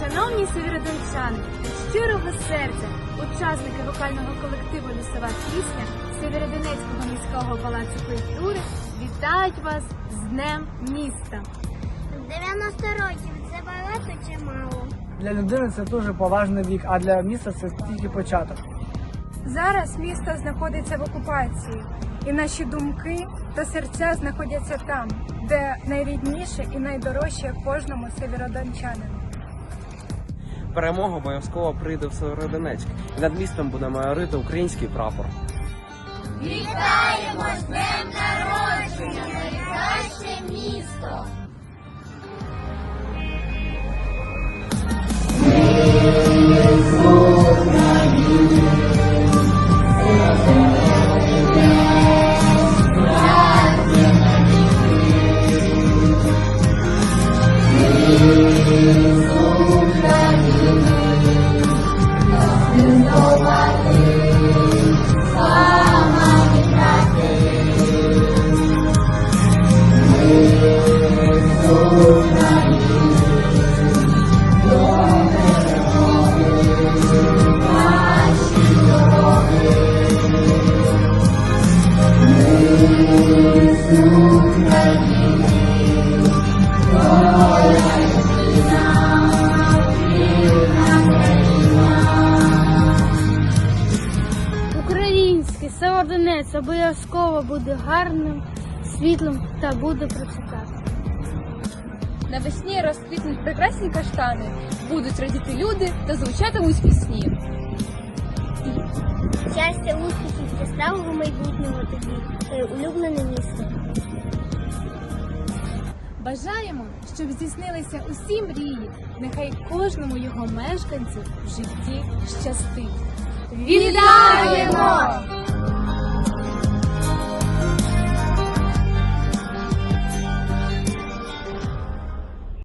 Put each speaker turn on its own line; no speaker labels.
Шановні сєвєродончани, від щирого серця, учасники вокального колективу Лісова пісня Сєвєродонецького міського палацу культури вітають вас з Днем міста.
90 років це багато чи мало?
Для людини це дуже поважний вік, а для міста це тільки початок.
Зараз місто знаходиться в окупації, і наші думки та серця знаходяться там, де найрідніше і найдорожче кожному северодончанину.
Перемога обов'язково прийде в Северодонецьк. Над містом буде майорити український прапор.
Вітаємо
Український Северодонець обов'язково буде гарним, світлим та буде процвітати.
Навесні розквітнуть прекрасні каштани, будуть радіти люди та звучатимуть пісні.
Щастя, успіхів, яскравого майбутнього тобі, твоє улюблене місто.
Бажаємо, щоб здійснилися усі мрії. Нехай кожному його мешканцю в житті щастить. Вітаємо!